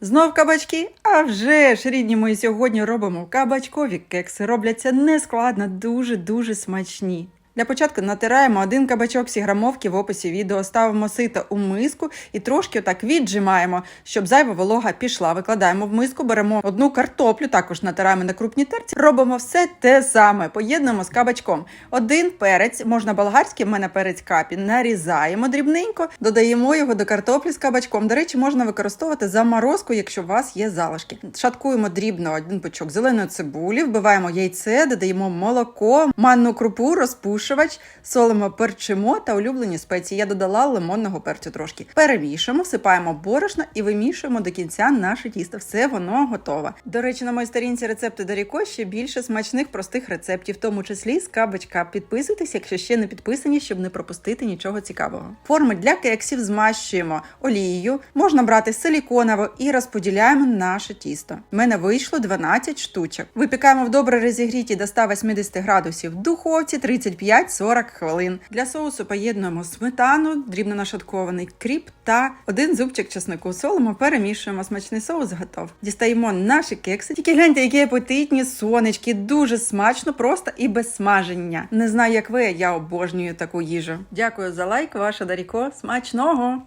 Знов кабачки? А вже ж, рідні мої, сьогодні робимо кабачкові кекси. Робляться нескладно, дуже-дуже смачні. Для початку натираємо один кабачок сі грамовки в описі відео, ставимо сито у миску і трошки отак віджимаємо, щоб зайва волога пішла. Викладаємо в миску, беремо одну картоплю, також натираємо на крупній терці. Робимо все те саме, поєднуємо з кабачком. Один перець, можна болгарський, в мене перець капі, нарізаємо дрібненько, додаємо його до картоплі з кабачком. До речі, можна використовувати заморозку, якщо у вас є залишки. Шаткуємо дрібно один пучок зеленої цибулі, вбиваємо яйце, додаємо молоко, манну крупу, розпушувач, солимо, перчимо та улюблені спеції. Я додала лимонного перцю трошки. Перемішуємо, всипаємо борошно і вимішуємо до кінця наше тісто. Все воно готове. До речі, на моїй сторінці рецепти Даріко ще більше смачних простих рецептів, в тому числі з кабачка. Підписуйтесь, якщо ще не підписані, щоб не пропустити нічого цікавого. Форми для кексів змащуємо олією, можна брати силіконову і розподіляємо наше тісто. У мене вийшло 12 штучок. Випікаємо в добре розігріті до 180 градусів в духовці 35-40 хвилин. Для соусу поєднуємо сметану, дрібно нашаткований кріп та один зубчик чеснику. Солимо, перемішуємо. Смачний соус готов. Дістаємо наші кекси. Тільки гляньте, які апетитні сонечки. Дуже смачно, просто і без смаження. Не знаю, як ви, я обожнюю таку їжу. Дякую за лайк, ваша Даріко. Смачного!